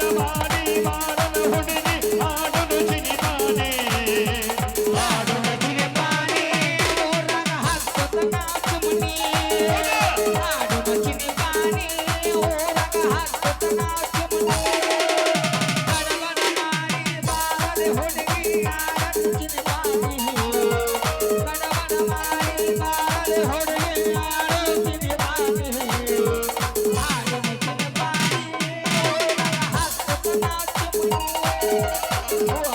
আমার Oh,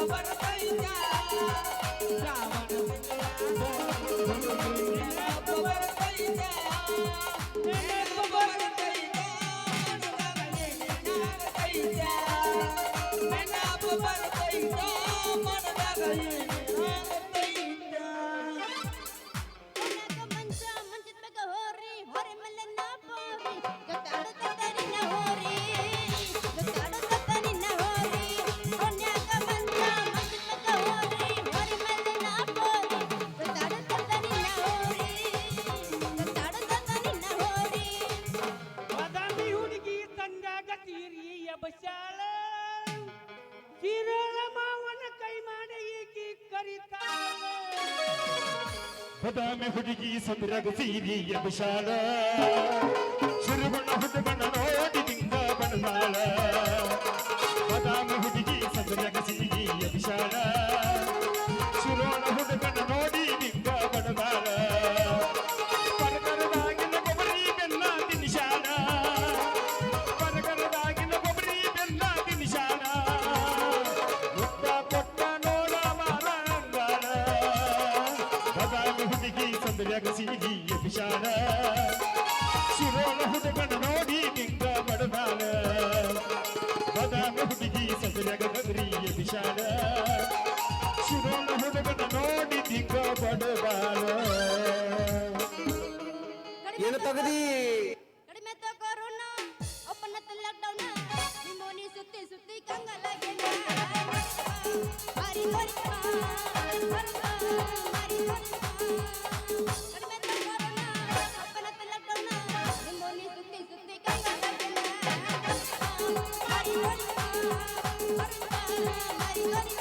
ರಾವಣ ಬದಾಮಿ ಹುಡುಗಿ ಸುಂದರಗ ಸೀರಿಯ ವಿಶಾಲ ಸುರುಬಣ ಹುಡುಗಣ ನೋಡಿ ಲಿಂಗ ಬಣಮಾಳ ಬದಾಮಿ ಹುಡುಗಿ ಸುಂದರಗ ಸೀರಿಯ ವಿಶಾಲ ಕಡಿಮೆ ತಗೋರೋಣ ಒಪ್ಪನ ತಲ್ಲಕ್ ಡೌನ ನಿಮ್ಮೋನಿ ಸುತ್ತಿ ಸುತ್ತಿ ಕಂಗಲಾಗೆನ ಹರಿ ಹರಿ ಹರಿ ಹರಿ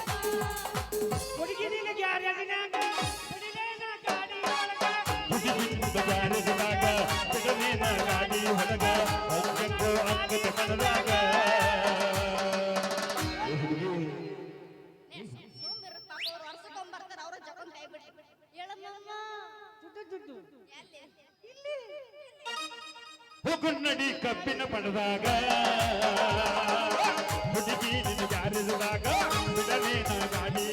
ಹುಡುಗಿ ನಿನಗೆ ಯಾರಿಗಿನಾಗ ಹುಡುಗನ ಗಾಡಿ ಒಳಗ ಹುಡುಗಿ ಮನದಾಗ ಹುಗುನ್ನಡಿ ಕಬ್ಬಿನ ಪಡೆದಾಗ. ಹುಡುಗಿ ಯಾರಿರುವಾಗ ಬಿಡಲೇನ ಗಾಡಿ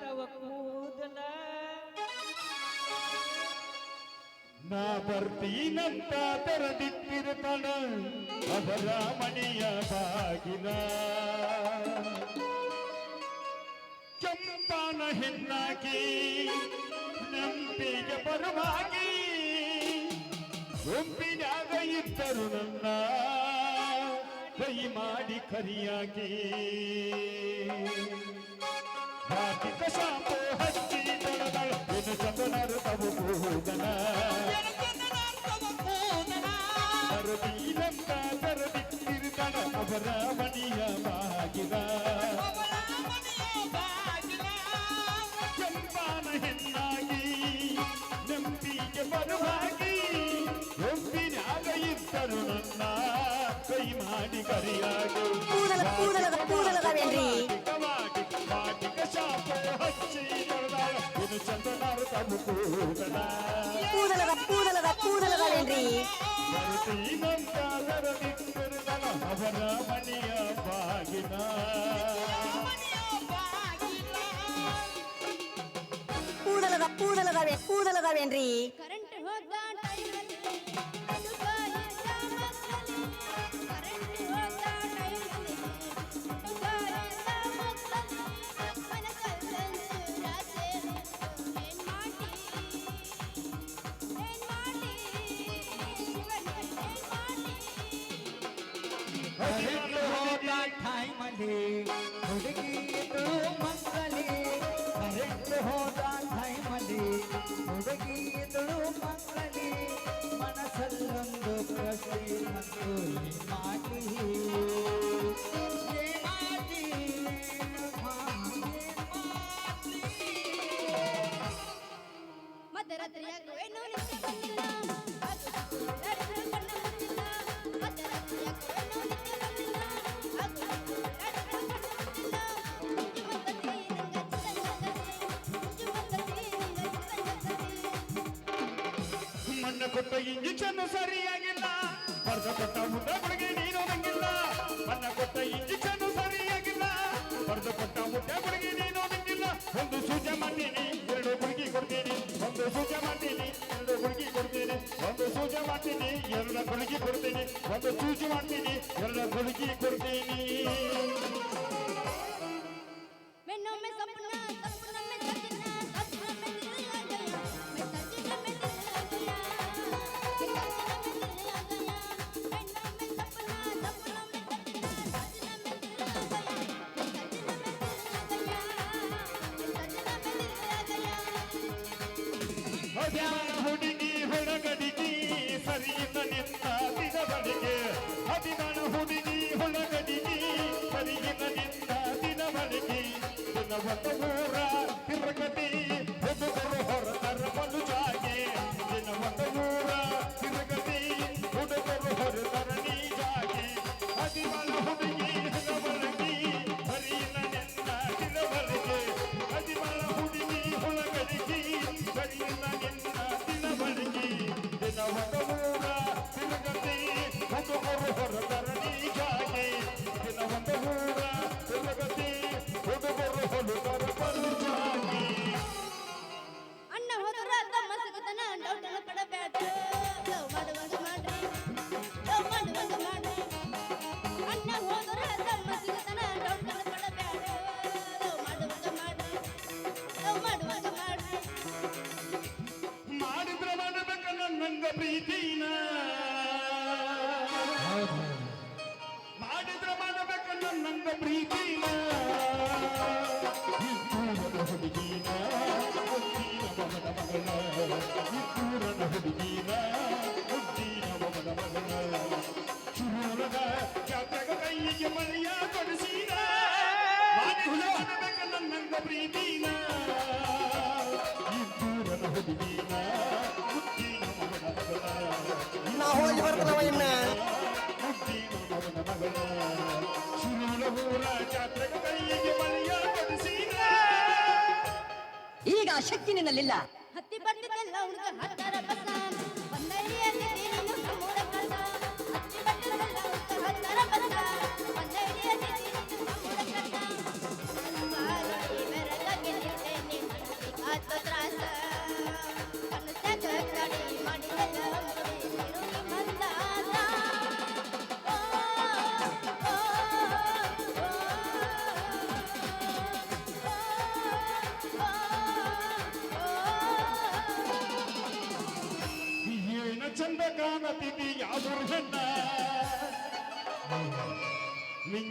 ತವ ಕೂದಲ. ನಾ ಬರ್ತೀನಂತ ತೆರೆದಿಟ್ಟಿರ್ತಾನ ಅದರ ಮನೆಯ ಬಾಗಿನ. ಕೆಂಪನ ಹೆಣ್ಣಾಗಿ ನಂಬಿಗೆ ಬರುವಾಗಿ ಗುಂಪಿನಾಗ ಇದ್ದರು ನನ್ನ ಕೈ ಮಾಡಿ ಕರಿಯಾಗಿ. ಹಾಕಿಕ ಶಾಂಪು ಹಚ್ಚಿ ತೊಳೆದಳ ಇನ್ನು ಚಂದನರು ತವು ಕೂದಲ ಬರದೀನಂತ ಬರದಿಟ್ಟಿರುತ್ತಾಳ ಅವರ ಮನೆಯ ಬಾಗಿಲ. ಕೆಂಪಾನ ಹೆಣ್ಣಾಗಿ ನಂಬಿಕೆ ಬರುವಾಗಿ ಒಪ್ಪಿನಾಗ ಇದ್ದರು ನನ್ನ ಕೈ ಮಾಡಿ ಕರಿಯಾಗಿ ಕೂದಲ ಕೂದಲದ ಕೂದಲದವೇನ್ರಿ பூதலவர் பூதலவர் பூதலவர் என்று. பூதலவர் பூதலவர் பூதலவர் என்று. ಟೈಮಲ್ಲಿ ಹುಡುಗಿ ಕೊಟ್ಟ ಇಂಜೆಕ್ಷನ್ ಸರಿಯಾಗಿಲ್ಲ. ಬರ್ದ ಕೊಟ್ಟ ಮುದ್ದ ಗುಳಿಗೆ ನೀನು ನಂಗಿಲ್ಲ. ಮಣ್ಣ ಕೊಟ್ಟ ಇಂಜೆಕ್ಷನ್ ಸರಿಯಾಗಿಲ್ಲ. ಬರ್ದ ಕೊಟ್ಟ ಮುದ್ದ ಗುಳಿಗೆ ನೀನು ನಂಗಿಲ್ಲ. ಒಂದು ಸೂಜ ಮಾಡ್ತೀನಿ, ಎರಡು ಗುಳಿಗೆ ಕೊಡ್ತೀನಿ. ಒಂದು ಸೂಜ ಮಾಡ್ತೀನಿ, ಎರಡು ಗುಳಿಗೆ ಕೊಡ್ತೀನಿ. ಒಂದು ಸೂಜ ಮಾಡ್ತೀನಿ, ಎರಡು ಗುಳಿಗೆ ಕೊಡ್ತೀನಿ. ಒಂದು ಸೂಜಿ ಮಾಡ್ತೀನಿ, ಎರಡು ಗುಳಿಗೆ ಕೊಡ್ತೀನಿ. ಹೋದ್ರ ಸಿಗುತ್ತಾನೆ? ಡೌಟ್ ಪಡಬೇಡ. ಹುಡುಗಿನ ಹುಟ್ಟಿನ ಮಗನ. ಮಗಳ ಚೂರದ ಜಾತ್ರೆಗ ಕೈಗೆ ಮಳೆಯ ಕೊಡಿಸಿದ. ಮಾಡಿದ್ರೆ ಮಾಡಬೇಕ ನನ್ನಂಗ ಪ್ರೀತಿನ. ಇದ್ದೂರನ ಹುಡುಗಿನ ಹುಟ್ಟಿನ ಮಗನ. ಮಗಳ ನಾ ಹೋಗಿ ಬರ್ತನವ ಇನ್ನ? ಮಗನ. ಜಾತ್ರೆಗೆ ಕೈಯಿಗೆ ಮಳೆಯ ಕೊಡಿಸಿದ. ಈಗ ಶಕ್ತಿ ನಿನ್ನಲ್ಲಿಲ್ಲ.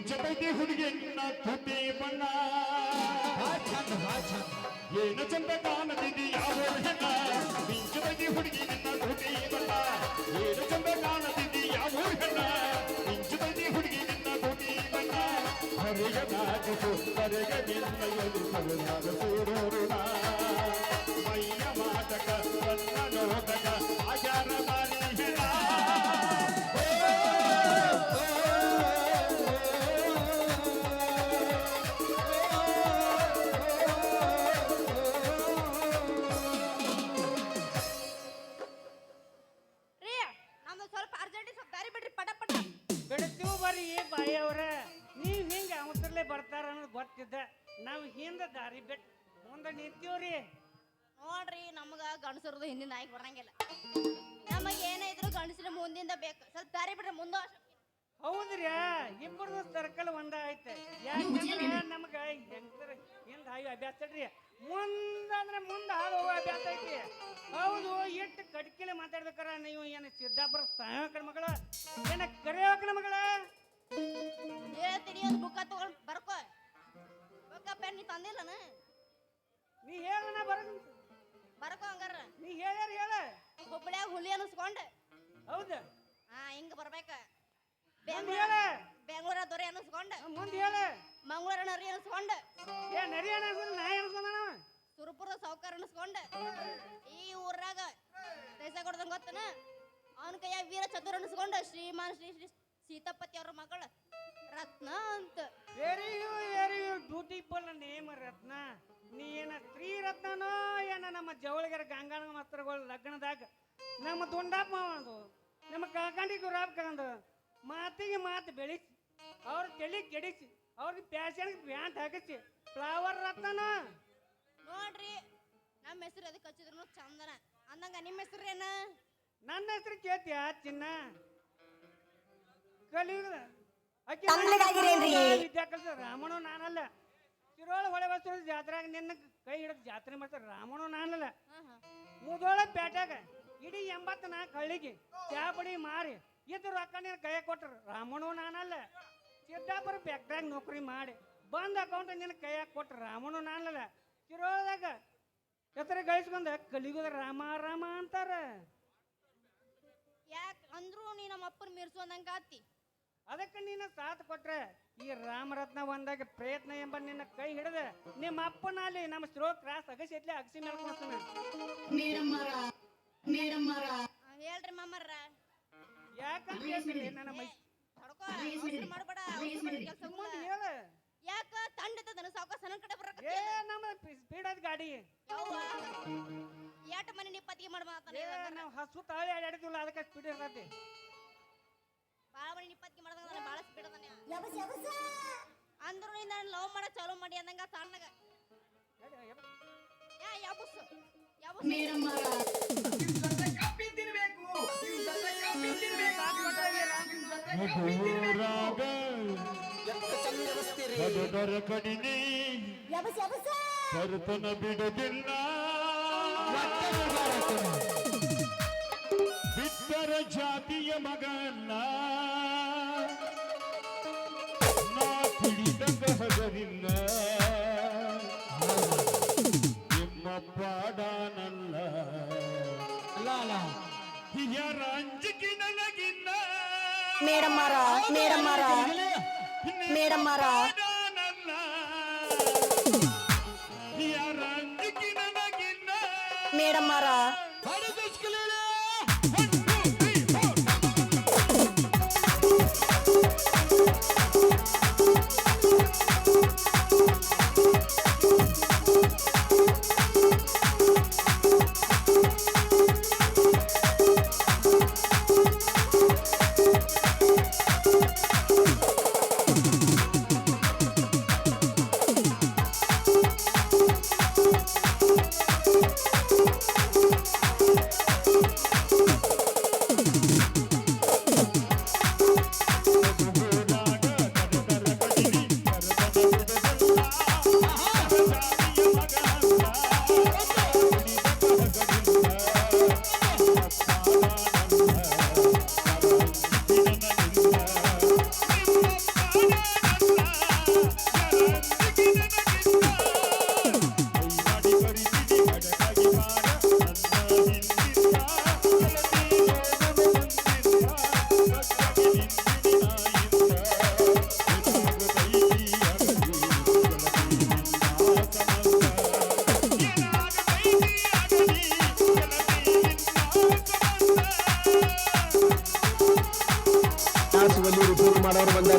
ಮಿಂಚತೈತಿ ಹುಡುಗಿ ನಿನ್ನ ತುಟಿ ಬಣ್ಣ ಭಾಳ ಚಂದ ಭಾಳ ಚಂದ ಏನ ಚಂದ ಕಾಣದಿದ್ದಿ ಯಾವ ಹೆಣ್ಣ ಮಿಂಚತೈತಿ ಹುಡುಗಿ ನಿನ್ನ ತುಟಿ ಬಣ್ಣ ಏನ ಚಂದ ಕಾಣದಿದ್ದಿ ಯಾವ ಹೆಣ್ಣ ಮಿಂಚತೈತಿ ಹುಡುಗಿ ನಿನ್ನ ತುಟಿ ಬಣ್ಣ ಹರಿಗ ನಾಚಿಸು ಹರಿಗ ನಿನ್ನಯಲು ಕರುಣಾಗ ಸೂರೋರುಣ ಮೈಯ ಮಾಟಕ ನಿಂತೀವ್ರಿ? ನೋಡ್ರಿ ನಮಗ ಗಂಡಸರದು ಹಿಂದಿನ ನಾಯಕ್ ಬರಂಗಿಲ್ಲ. ನಮಗ ಏನಾಯ್ತು ಇದ್ರು ಗಂಡಸಿನ ಮುಂದಿಂದ ಬೇಕು. ಸ್ವಲ್ಪ ದಾರಿ ಬಿಡ್ರಿ ಮುಂದೆ ಹೌದ್ರಿ ಇಬ್ಬರದು ಸರ್ಕಲ್ ಒಂದ ಐತೆ. ಯಾಕಂದ್ರೆ ನಮಗ ಹೆಂಗಸರ ಹಿಂದ ಹಾಯು ಅಭ್ಯಾಸ ರೀ ಮುಂದಂದ್ರ ಮುಂದ ಹಾದು ಹೋಗೋ ಅಭ್ಯಾಸ ಐತಿ. ಹೌದು ಎಷ್ಟು ಕಟ್ಕಿಲೆ ಮಾತಾಡ್ಬೇಕಾರ ನೀವು? ಏನು ಸಿದ್ದಾಪುರ ಸಾಯಕಳ ಮಗಳ? ಏನ ಕರೆಯೋಕಳ ಮಗಳ? ಹೇಳ್ತೀನಿ ಒಂದು ಬುಕ್ಕ ತಗೊಂಡ್ ಬರ್ಕೋ. ಬುಕ್ಕ ಪೆನ್ ನೀ ತಂದಿಲ್ಲನ? ನೀ ಹೇಳಣ ಬರ ಬರ್ಕೋ. ಹಂಗಾರ. ನೀ ಹೇಳ್ಯಾರ ಹೇಳ. ಹುಬ್ಬಳ್ಯಾಗ ಹುಲಿ ಅನಿಸ್ಕೊಂಡ ಹೌದ? ಹಾ ಹಿಂಗ ಬರ್ಬೇಕ. ಮುಂದ್ ಹೇಳ. ಬೆಂಗಳೂರ ದೊರೆ ಅನಿಸ್ಕೊಂಡ ಮುಂದೆ ಹೇಳ. ಮಂಗಳೂರ ನರಿ ಅನಿಸ್ಕೊಂಡ ಏ ನರಿ ಅನ್ಸಲ್ಲ ನಾ ನಾವ ಸುರಪುರದ ಸಾವುಕಾರ ಅನಿಸ್ಕೊಂಡ ಈ ಊರಾಗ ಕೈಸ ಕೊಡ್ದಂಗ ಗೊತ್ತನ? ಅವನ ಕೈಯ ವೀರ ಚತುರ ಅನಿಸ್ಕೊಂಡ ಶ್ರೀಮಾನ್ ಶ್ರೀ ಶ್ರೀ ಸೀತಾಪತಿ ಅವ್ರ ಮಗಳು ರತ್ನ ಅಂತ. Very you very you beautiful name Ratna. ನೀ ಏನ ಸ್ತ್ರೀ ರತ್ನನೋ ಏನ ನಮ್ಮ ಜವಳಿಗರ ಗಂಗಾಣ ಮಾತ್ರಗಳ ಲಗ್ನದಾಗ ನಮ್ಮ ದುಂಡಾಪ ಮಾವಂದು ನಮ್ಮ ಕಾಕಂಡಿ ಗುರಾಬ್ ಕಂದು ಮಾತಿಗೆ ಮಾತು ಬೆಳೆಸಿ ಅವ್ರ ತಲೆ ಕೆಡಿಸಿ ಅವ್ರಿಗೆ ಪ್ಯಾಶನ್ಗೆ ಪ್ಯಾಂಟ್ ಹಾಕಿಸಿ ಫ್ಲವರ್ ರತ್ನನ ನೋಡ್ರಿ ನಮ್ಮ ಹೆಸರು ಅದಕ್ಕೆ ಹಚ್ಚಿದ್ರು ಚಂದನ. ಅಂದಂಗ ನಿಮ್ಮ ಹೆಸರು ಏನ? ನನ್ನ ಹೆಸರು ಕೇಳ್ತೀಯ ಚಿನ್ನ. ಕಲಿಯುಗ? ವಿದ್ಯಾ ಕಲಿಸ ರಾಮನು ನಾನಲ್ಲ. ತಿರೋಳ ಹೊಳೆ ಬಸ್ರು ಜಾತ್ರೆಗೆ ನಿನ್ನ ಕೈ ಹಿಡಿದು ಜಾತ್ರೆ ಮಾಡ್ತಾರೆ. ರಾಮನು ನಾನಲ್ಲ. ಮುದೋಳ ಪೇಟ್ಯಾಗ ಇಡೀ ಎಂಬತ್ತು ನಾಲ್ಕು ಹಳ್ಳಿಗೆ ಚಾ ಪುಡಿ ಮಾರಿ ಇದ್ರ ರೊಕ್ಕ ನೀನು ಕೈ ಕೊಟ್ಟರು ರಾಮನು ನಾನಲ್ಲ. ಸಿದ್ದಾಪುರ ಫ್ಯಾಕ್ಟ್ರಾಗ ನೌಕರಿ ಮಾಡಿ ಬಂದ ಅಕೌಂಟ್ ನಿನ್ನ ಕೈಯಾಗ ಕೊಟ್ಟರು ರಾಮನು ನಾನಲ್ಲ. ತಿರೋಳದಾಗ ಹೆಸರು ಗಳಿಸ್ಕೊಂಡ ಕಲಿಗುದ ರಾಮ ರಾಮ ಅಂತಾರ. ಯಾಕ ಅಂದ್ರು ನೀ ನಮ್ಮ ಅಪ್ಪನ ಮೀರ್ಸೋದಂಗ ಆತಿ. ಅದಕ್ಕೆ ನೀನು ಸಾಥ್ ಕೊಟ್ರೆ ಈ ರಾಮರತ್ನ ಒಂದಾಗ ಪ್ರಯತ್ನ ಎಂಬ ನಿನ್ನ ಕೈ ಹಿಡಿದ ನಿಮ್ಮ ಅಪ್ಪನ ಅಲ್ಲಿ ನಮ್ಮ ಸ್ತ್ರೋ ಕ್ರಾಸ್ ಅಗಸಿತ್ಲೆ ಅಗಸಿ ಮೇಲೆ ಕುಣಿಸ್ತಾನೆ ಹೇಳ್ರಿ ಮಮ್ಮರ ಯಾಕಂತ ಹೇಳ್ತೀನಿ ನನ್ನ ಮೈ ತಡ್ಕೋ ಅವಸರ ಮಾಡಬೇಡ ಕೆಲಸ ಮುಂದೆ ಹೇಳ. ಯಾಕ ತಂಡದ ಸಾವುಕಾರ ಸಣ್ಣ ಕಡೆ ಬರಕ ಏ ನಮ್ಮ ಸ್ಪೀಡ್ ಅದ ಗಾಡಿ. ಯವ್ವ. ಯಾಟ ಮನೆ ನಿಪ್ಪತ್ತಿಗೆ ಮಾಡ್ಬಾತಾನೆ ಏ ನಾವು ಹಸು ತಾಳಿ ಆಡಿದ್ವಿಲ್ಲ ಅದಕ್ಕೆ ಸ್ಪೀಡ್ ಇರ್ತೈತಿ. ಬಾಳ ಮನೆ ನಿಪ್ಪತ್ತಿಗೆ ಮಾಡ್ದಂಗ ಬಾಳ ಸ್ಪೀಡ್ ಅದಾನೆ ಅಂದ್ರು ನಾನು ಲವ್ ಮಾಡ ಚಾಲೂ ಮಾಡಿ ಅಂದಂಗ ಸಣ್ಣಗ ಯಾ ಯಾಬುಸ್ ಭರತನ ಬಿಡುದಿಲ್ಲ. ಮಾರ ನಾ ಮಾರ ಮೇಡಮ್ ನಿಮ್ಮ ಪಾಡಾನಲ್ಲ. ಯಾರ ಅಂಜಿಕೆ ನನಗಿನ್ನ. ಮೇಡಮ್ ಮಾರ ಹಾಡು ಕಚ್ಕಲೇಳ ಿ ಮಾಡೋರು ಬಂದಾರ್ರಿ